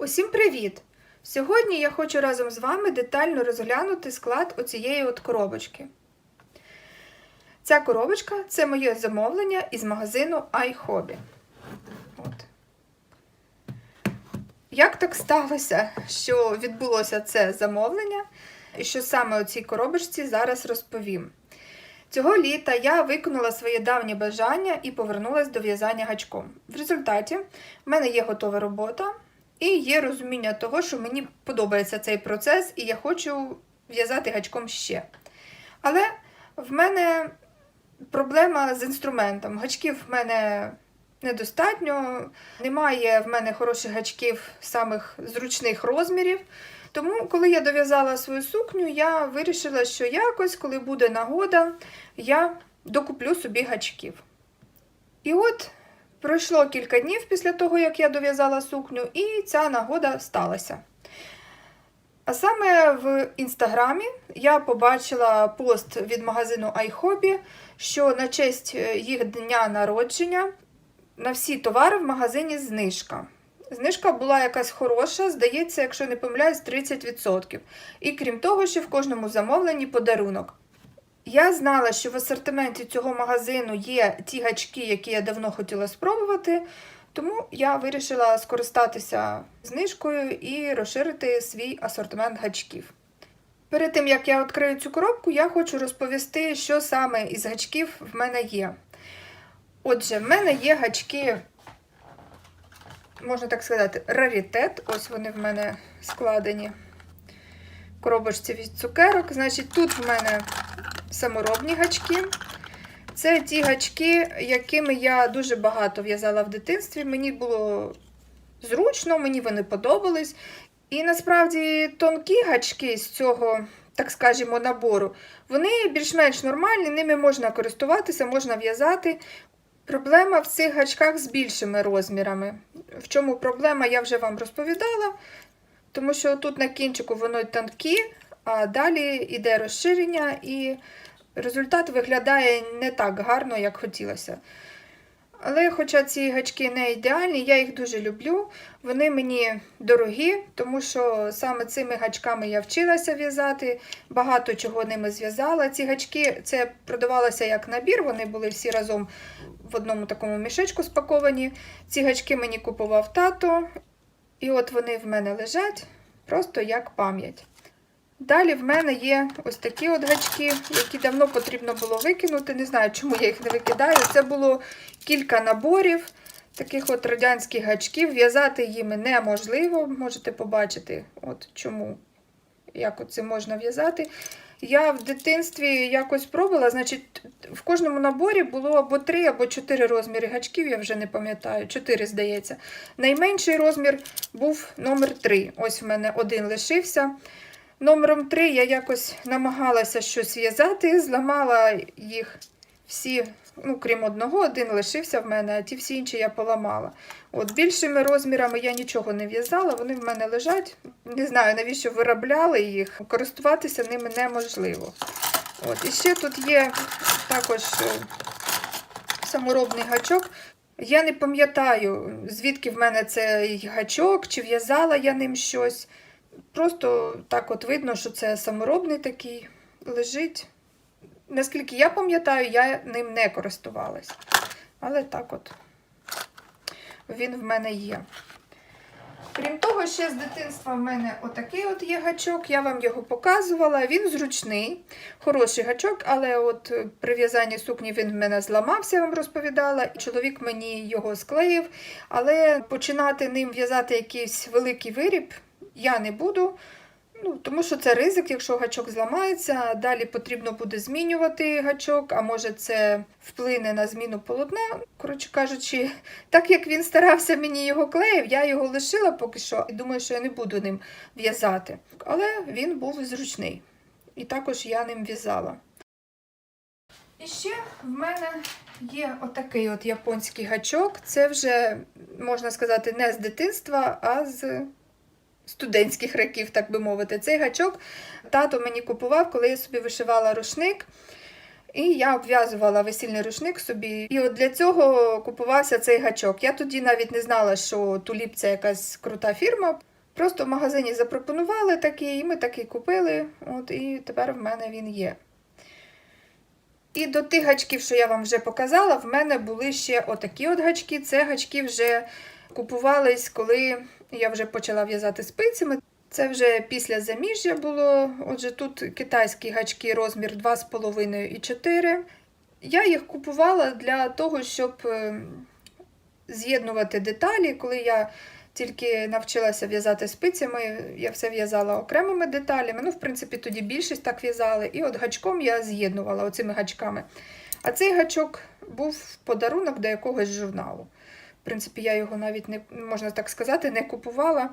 Усім привіт! Сьогодні я хочу разом з вами детально розглянути склад оцієї от коробочки. Ця коробочка це моє замовлення із магазину iHobby. От. Як так сталося, що відбулося це замовлення, і що саме у цій коробочці зараз розповім. Цього літа я виконала своє давнє бажання і повернулася до в'язання гачком. В результаті в мене є готова робота і є розуміння того, що мені подобається цей процес, і я хочу в'язати гачком ще. Але в мене проблема з інструментом. Гачків в мене недостатньо, немає в мене хороших гачків самих зручних розмірів. Тому, коли я дов'язала свою сукню, я вирішила, що якось, коли буде нагода, я докуплю собі гачків. І от пройшло кілька днів після того, як я дов'язала сукню, і ця нагода сталася. А саме в інстаграмі я побачила пост від магазину iHobby, що на честь їх дня народження на всі товари в магазині знижка. Знижка була якась хороша, здається, якщо не помиляюсь, 30%. І крім того, ще в кожному замовленні подарунок. Я знала, що в асортименті цього магазину є ті гачки, які я давно хотіла спробувати, тому я вирішила скористатися знижкою і розширити свій асортимент гачків. Перед тим, як я відкрию цю коробку, я хочу розповісти, що саме із гачків в мене є. Отже, в мене є гачки можна так сказати, раритет. Ось вони в мене складені коробочці від цукерок. Значить, тут в мене саморобні гачки. Це ті гачки, якими я дуже багато в'язала в дитинстві. Мені було зручно, мені вони подобались. І насправді тонкі гачки з цього, так скажімо, набору, вони більш-менш нормальні, ними можна користуватися, можна в'язати. Проблема в цих гачках з більшими розмірами. В чому проблема, я вже вам розповідала, тому що тут на кінчику воно тонкі, а далі йде розширення, і результат виглядає не так гарно, як хотілося. Але, хоча ці гачки не ідеальні, я їх дуже люблю. Вони мені дорогі, тому що саме цими гачками я вчилася в'язати, багато чого ними зв'язала. Ці гачки це продавалося як набір, вони були всі разом в одному такому мішечку спаковані. Ці гачки мені купував тато, і от вони в мене лежать просто як пам'ять. Далі в мене є ось такі от гачки, які давно потрібно було викинути. Не знаю, чому я їх не викидаю. Це було кілька наборів таких от радянських гачків. В'язати їми неможливо, можете побачити, от чому, як це можна в'язати. Я в дитинстві якось пробувала, значить, в кожному наборі було або 3, або 4 розміри гачків, я вже не пам'ятаю, 4, здається. Найменший розмір був номер 3. Ось в мене один лишився. Номером 3 я якось намагалася щось в'язати, зламала їх всі, ну, крім одного, один лишився в мене, а ті всі інші я поламала. От Більшими розмірами я нічого не в'язала, вони в мене лежать. Не знаю, навіщо виробляли їх, користуватися ними неможливо. От, І ще тут є також саморобний гачок. Я не пам'ятаю, звідки в мене цей гачок, чи в'язала я ним щось. Просто так от видно, що це саморобний такий лежить. Наскільки я пам'ятаю, я ним не користувалась. Але так от він в мене є. Крім того, ще з дитинства в мене отакий от є гачок, я вам його показувала. Він зручний, хороший гачок, але от при в'язанні сукні він в мене зламався, я вам розповідала. Чоловік мені його склеїв, але починати ним в'язати якийсь великий виріб я не буду. Ну, Тому що це ризик, якщо гачок зламається, далі потрібно буде змінювати гачок, а може це вплине на зміну полотна. Коротше кажучи, так як він старався мені його клеїв, я його лишила поки що і думаю, що я не буду ним в'язати. Але він був зручний. І також я ним в'язала. І ще в мене є отакий от японський гачок. Це вже, можна сказати, не з дитинства, а з студентських років, так би мовити. Цей гачок тато мені купував, коли я собі вишивала рушник. І я обв'язувала весільний рушник собі. І от для цього купувався цей гачок. Я тоді навіть не знала, що туліп це якась крута фірма. Просто в магазині запропонували такий, і ми такий купили. От, і тепер в мене він є. І до тих гачків, що я вам вже показала, в мене були ще отакі от гачки. Це гачки вже купувались, коли я вже почала в'язати спицями. Це вже після заміжжя було. Отже, тут китайські гачки розмір 2,5 і 4. Я їх купувала для того, щоб е, з'єднувати деталі. Коли я тільки навчилася в'язати спицями, я все в'язала окремими деталями. Ну, в принципі, тоді більшість так в'язали. І от гачком я з'єднувала оцими гачками. А цей гачок був в подарунок до якогось журналу. Принципі, я його навіть не можна так сказати, не купувала.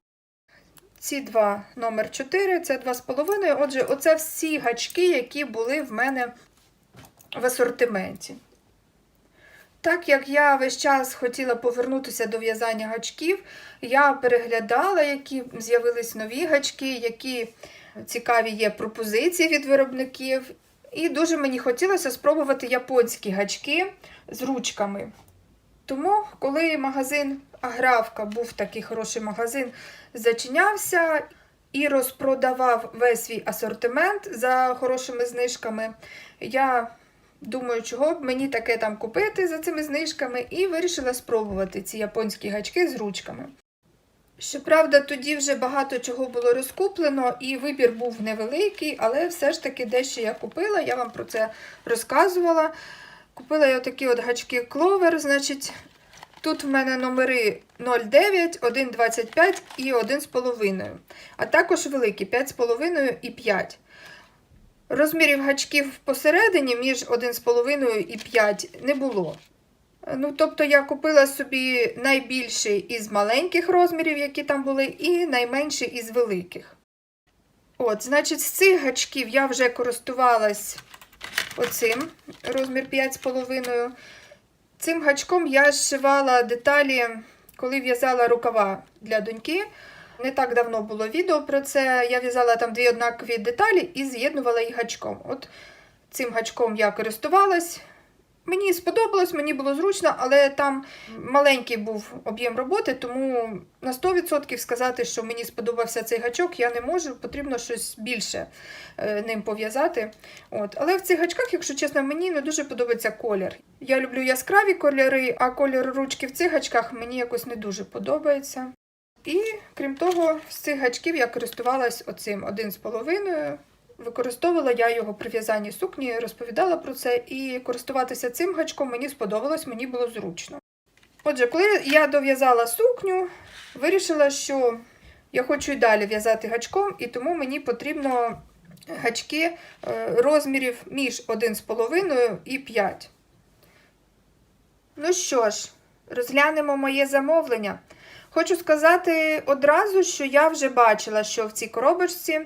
Ці два номер 4, це 2,5. Отже, оце всі гачки, які були в мене в асортименті. Так як я весь час хотіла повернутися до в'язання гачків, я переглядала, які з'явились нові гачки, які цікаві є пропозиції від виробників. І дуже мені хотілося спробувати японські гачки з ручками. Тому, коли магазин Аграфка був такий хороший магазин, зачинявся і розпродавав весь свій асортимент за хорошими знижками, я думаю, чого б мені таке там купити за цими знижками, і вирішила спробувати ці японські гачки з ручками. Щоправда, тоді вже багато чого було розкуплено, і вибір був невеликий, але все ж таки дещо я купила, я вам про це розказувала. Купила я такі от гачки кловер, значить, тут в мене номери 0,9, 1,25 і 1,5. А також великі 5,5 і 5. Розмірів гачків посередині між 1,5 і 5 не було. Ну, тобто я купила собі найбільший із маленьких розмірів, які там були, і найменший із великих. От, значить, з цих гачків я вже користувалась оцим, розмір 5,5. Цим гачком я зшивала деталі, коли в'язала рукава для доньки. Не так давно було відео про це. Я в'язала там дві однакові деталі і з'єднувала їх гачком. От цим гачком я користувалась. Мені сподобалось, мені було зручно, але там маленький був об'єм роботи, тому на 100% сказати, що мені сподобався цей гачок, я не можу. Потрібно щось більше е, ним пов'язати. От. Але в цих гачках, якщо чесно, мені не дуже подобається колір. Я люблю яскраві кольори, а колір ручки в цих гачках мені якось не дуже подобається. І крім того, з цих гачків я користувалась оцим один з половиною. Використовувала я його при в'язанні сукні, розповідала про це, і користуватися цим гачком мені сподобалось, мені було зручно. Отже, коли я дов'язала сукню, вирішила, що я хочу і далі в'язати гачком, і тому мені потрібно гачки е, розмірів між 1,5 і 5. Ну що ж, розглянемо моє замовлення. Хочу сказати одразу, що я вже бачила, що в цій коробочці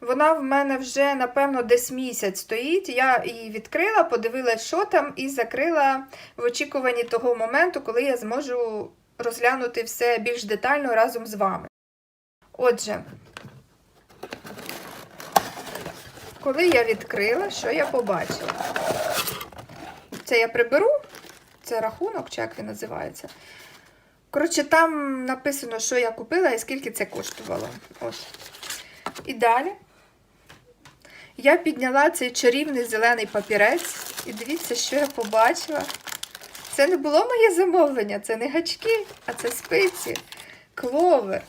вона в мене вже, напевно, десь місяць стоїть. Я її відкрила, подивилась, що там, і закрила в очікуванні того моменту, коли я зможу розглянути все більш детально разом з вами. Отже, коли я відкрила, що я побачила? Це я приберу, це рахунок, чи як він називається. Коротше, там написано, що я купила і скільки це коштувало. Ось. І далі я підняла цей чарівний зелений папірець, і дивіться, що я побачила. Це не було моє замовлення, це не гачки, а це спиці, кловер.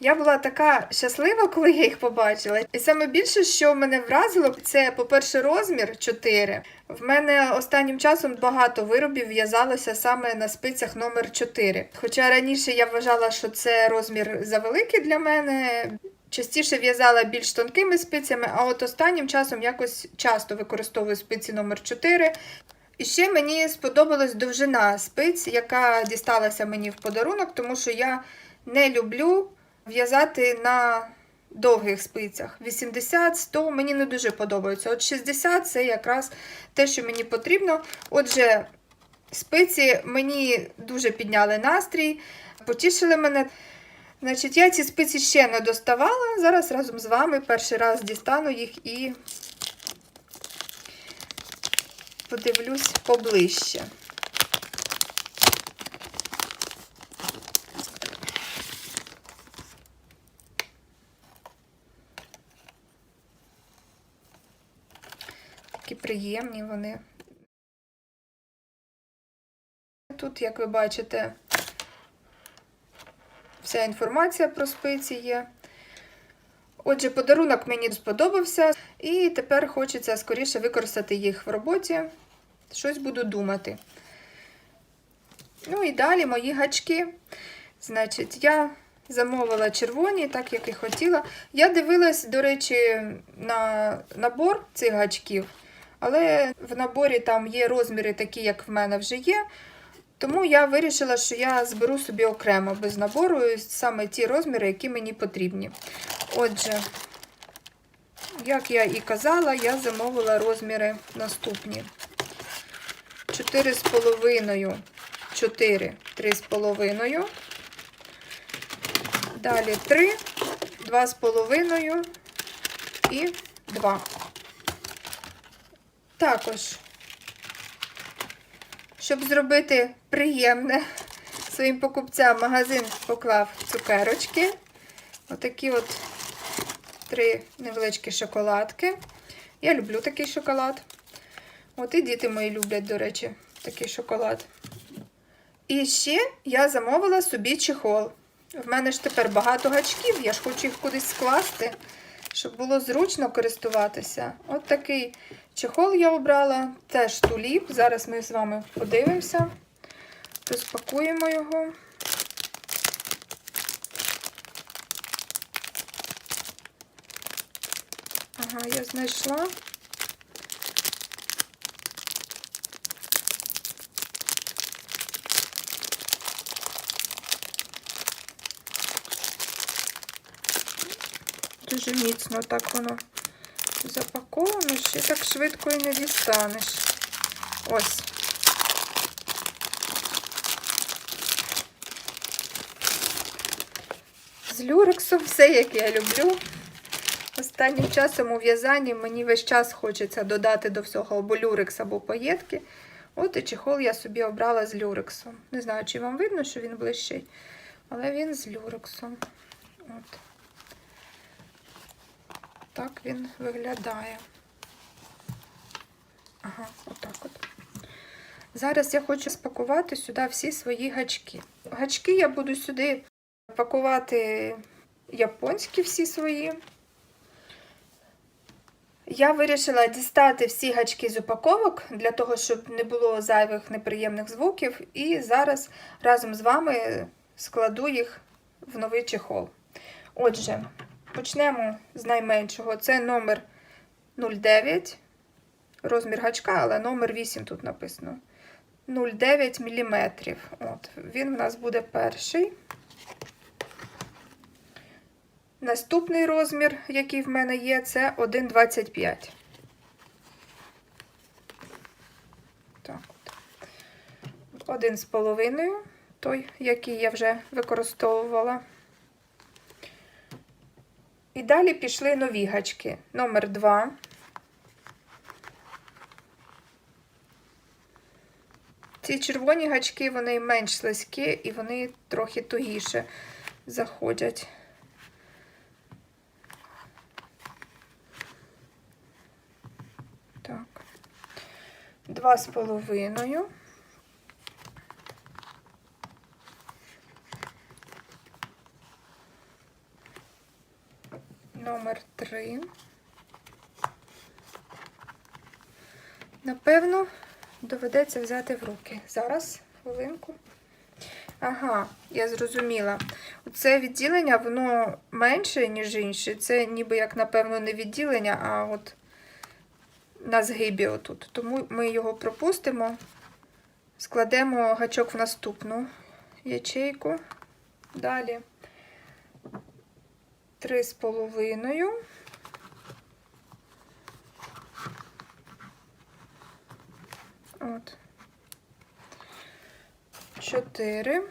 Я була така щаслива, коли я їх побачила. І саме більше, що мене вразило, це, по-перше, розмір 4. В мене останнім часом багато виробів в'язалося саме на спицях номер 4. Хоча раніше я вважала, що це розмір завеликий для мене. Частіше в'язала більш тонкими спицями, а от останнім часом якось часто використовую спиці номер 4 І ще мені сподобалась довжина спиць, яка дісталася мені в подарунок, тому що я не люблю в'язати на довгих спицях. 80-100 мені не дуже подобається. От 60 це якраз те, що мені потрібно. Отже, спиці мені дуже підняли настрій, потішили мене. Значить, я ці спиці ще не доставала. Зараз разом з вами перший раз дістану їх і подивлюсь поближче. Такі приємні вони. Тут, як ви бачите, вся інформація про спиці є. Отже, подарунок мені сподобався, і тепер хочеться скоріше використати їх в роботі. Щось буду думати. Ну і далі мої гачки. Значить, я замовила червоні, так як і хотіла. Я дивилась, до речі, на набор цих гачків, але в наборі там є розміри такі, як в мене вже є. Тому я вирішила, що я зберу собі окремо без набору саме ті розміри, які мені потрібні. Отже, як я і казала, я замовила розміри наступні: 4,5, 4, 3,5. Далі 3, 2,5 і 2. Також щоб зробити приємне своїм покупцям, магазин поклав цукерочки. Отакі от три невеличкі шоколадки. Я люблю такий шоколад. От і діти мої люблять, до речі, такий шоколад. І ще я замовила собі чехол. В мене ж тепер багато гачків, я ж хочу їх кудись скласти, щоб було зручно користуватися. От такий чехол я обрала, теж туліп. Зараз ми з вами подивимося, розпакуємо його. Ага, я знайшла. Дуже міцно так воно запаковано, ще так швидко і не дістанеш. Ось. З люрексом все, як я люблю. Останнім часом у в'язанні мені весь час хочеться додати до всього або люрекс, або паєтки. От і чехол я собі обрала з люрексом. Не знаю, чи вам видно, що він ближчий, але він з люрексом. От. Так він виглядає. Ага, отак от. Зараз я хочу спакувати сюди всі свої гачки. Гачки я буду сюди пакувати японські всі свої. Я вирішила дістати всі гачки з упаковок для того, щоб не було зайвих неприємних звуків. І зараз разом з вами складу їх в новий чехол. Отже, почнемо з найменшого. Це номер 09, розмір гачка, але номер 8 тут написано. 0,9 мм. От, Він в нас буде перший. Наступний розмір, який в мене є, це 1,25. Так. Один з половиною, той, який я вже використовувала. І далі пішли нові гачки. Номер 2. Ці червоні гачки, вони менш слизькі і вони трохи тугіше заходять. Так, два з половиною. Номер три. Напевно, доведеться взяти в руки. Зараз, хвилинку. Ага, я зрозуміла. Це відділення, воно менше, ніж інше. Це ніби як, напевно, не відділення, а от на згибі отут. Тому ми його пропустимо, складемо гачок в наступну ячейку. Далі три з половиною. От. Чотири.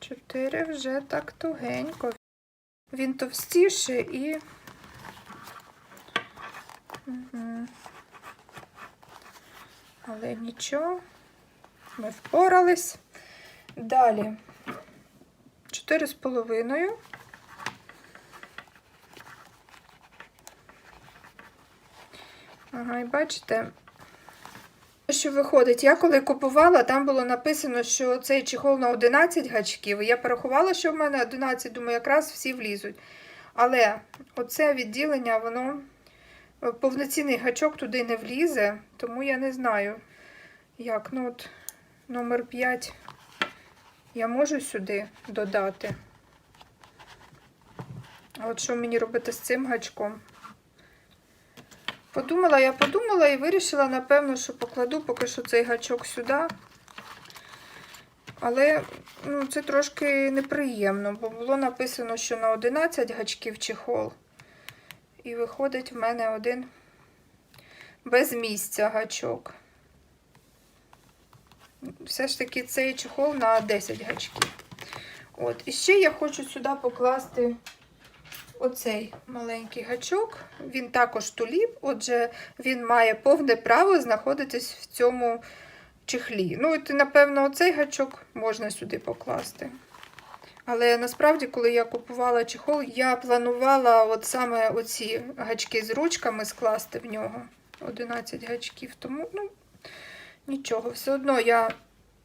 Чотири вже так тугенько. Він товстіше і. Угу. Але нічого, ми впорались. Далі 4,5. Ага, і бачите, що виходить, я коли купувала, там було написано, що цей чехол на 11 гачків. Я порахувала, що в мене 11, думаю, якраз всі влізуть. Але оце відділення, воно е, повноцінний гачок туди не влізе, тому я не знаю, як. Ну от номер 5 я можу сюди додати. А от що мені робити з цим гачком? Подумала, я подумала і вирішила, напевно, що покладу поки що цей гачок сюди. Але ну, це трошки неприємно, бо було написано, що на 11 гачків чехол. І виходить в мене один без місця гачок. Все ж таки цей чехол на 10 гачків. От, і ще я хочу сюди покласти оцей маленький гачок. Він також туліп, отже, він має повне право знаходитись в цьому чехлі. Ну, і, напевно, оцей гачок можна сюди покласти. Але насправді, коли я купувала чехол, я планувала от саме оці гачки з ручками скласти в нього. 11 гачків. Тому, ну, нічого, все одно я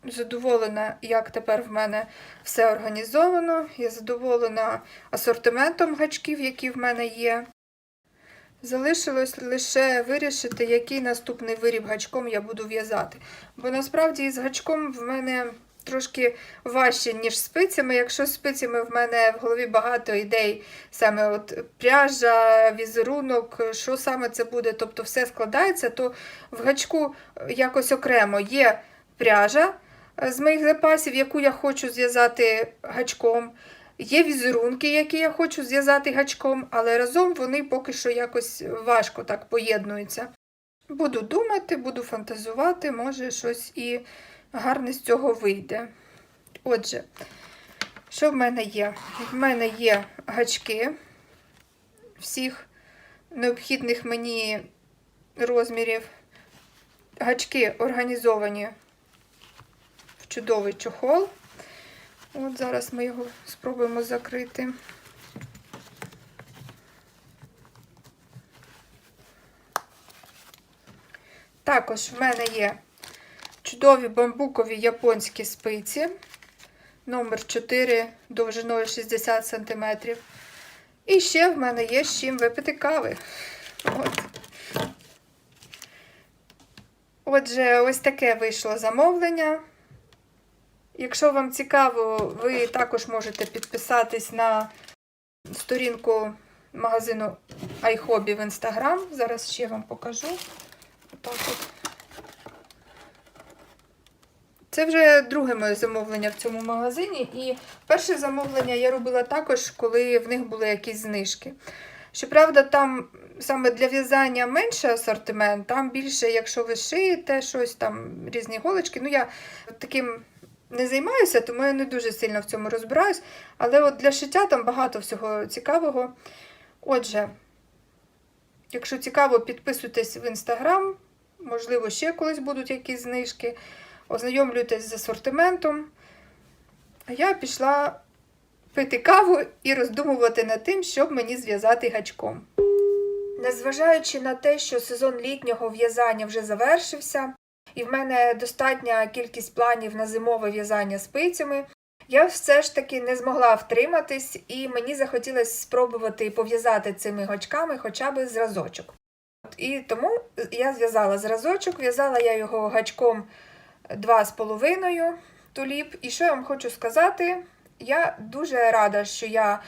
задоволена, як тепер в мене все організовано. Я задоволена асортиментом гачків, які в мене є. Залишилось лише вирішити, який наступний виріб гачком я буду в'язати. Бо насправді з гачком в мене трошки важче, ніж спицями. Якщо спицями в мене в голові багато ідей, саме от пряжа, візерунок, що саме це буде, тобто все складається, то в гачку якось окремо є пряжа з моїх запасів, яку я хочу зв'язати гачком. Є візерунки, які я хочу зв'язати гачком, але разом вони поки що якось важко так поєднуються. Буду думати, буду фантазувати, може щось і гарне з цього вийде. Отже, що в мене є? В мене є гачки всіх необхідних мені розмірів. Гачки організовані чудовий чохол. От зараз ми його спробуємо закрити. Також в мене є чудові бамбукові японські спиці, номер 4 довжиною 60 см. І ще в мене є з чим випити кави. От. Отже, ось таке вийшло замовлення. Якщо вам цікаво, ви також можете підписатись на сторінку магазину iHobby в Instagram. Зараз ще вам покажу. Це вже друге моє замовлення в цьому магазині. І перше замовлення я робила також, коли в них були якісь знижки. Щоправда, там саме для в'язання менше асортимент, там більше, якщо ви шиєте щось, там різні голочки. Ну, я таким не займаюся, тому я не дуже сильно в цьому розбираюсь. Але от для шиття там багато всього цікавого. Отже, якщо цікаво, підписуйтесь в інстаграм, можливо, ще колись будуть якісь знижки. Ознайомлюйтесь з асортиментом. А я пішла пити каву і роздумувати над тим, щоб мені зв'язати гачком. Незважаючи на те, що сезон літнього в'язання вже завершився, і в мене достатня кількість планів на зимове в'язання спицями, я все ж таки не змогла втриматись, і мені захотілося спробувати пов'язати цими гачками хоча б зразочок. І тому я зв'язала зразочок, в'язала я його гачком 2,5 туліп. І що я вам хочу сказати, я дуже рада, що я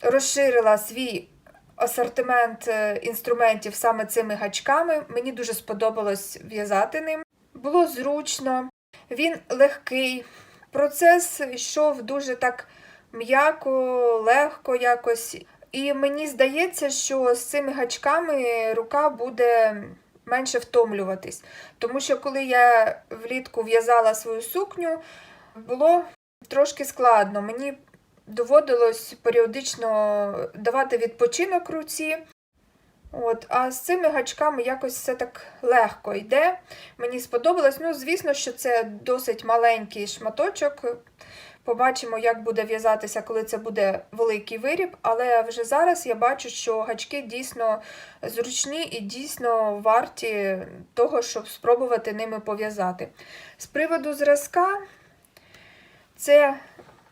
розширила свій асортимент е, інструментів саме цими гачками. Мені дуже сподобалось в'язати ним. Було зручно, він легкий. Процес йшов дуже так м'яко, легко якось. І мені здається, що з цими гачками рука буде менше втомлюватись. Тому що коли я влітку в'язала свою сукню, було трошки складно. Мені доводилось періодично давати відпочинок руці. От, а з цими гачками якось все так легко йде. Мені сподобалось. Ну, звісно, що це досить маленький шматочок. Побачимо, як буде в'язатися, коли це буде великий виріб. Але вже зараз я бачу, що гачки дійсно зручні і дійсно варті того, щоб спробувати ними пов'язати. З приводу зразка, це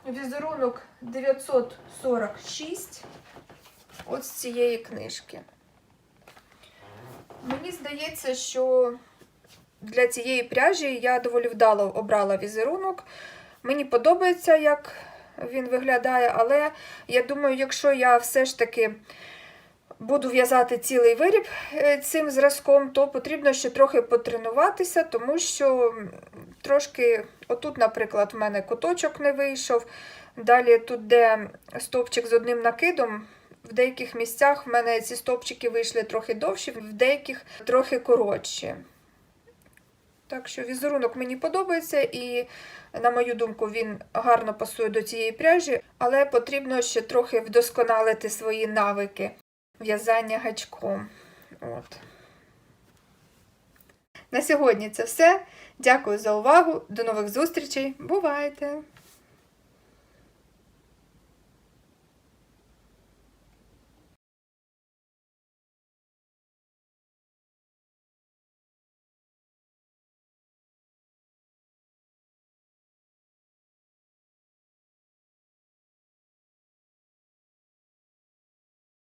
візерунок 946 от з цієї книжки. Мені здається, що для цієї пряжі я доволі вдало обрала візерунок. Мені подобається, як він виглядає, але я думаю, якщо я все ж таки буду в'язати цілий виріб е, цим зразком, то потрібно ще трохи потренуватися, тому що трошки, отут, наприклад, в мене куточок не вийшов. Далі тут, де стовпчик з одним накидом, в деяких місцях в мене ці стовпчики вийшли трохи довші, в деяких трохи коротші. Так що візерунок мені подобається, і, на мою думку, він гарно пасує до цієї пряжі, але потрібно ще трохи вдосконалити свої навики в'язання гачком. От. На сьогодні це все. Дякую за увагу. До нових зустрічей. Бувайте!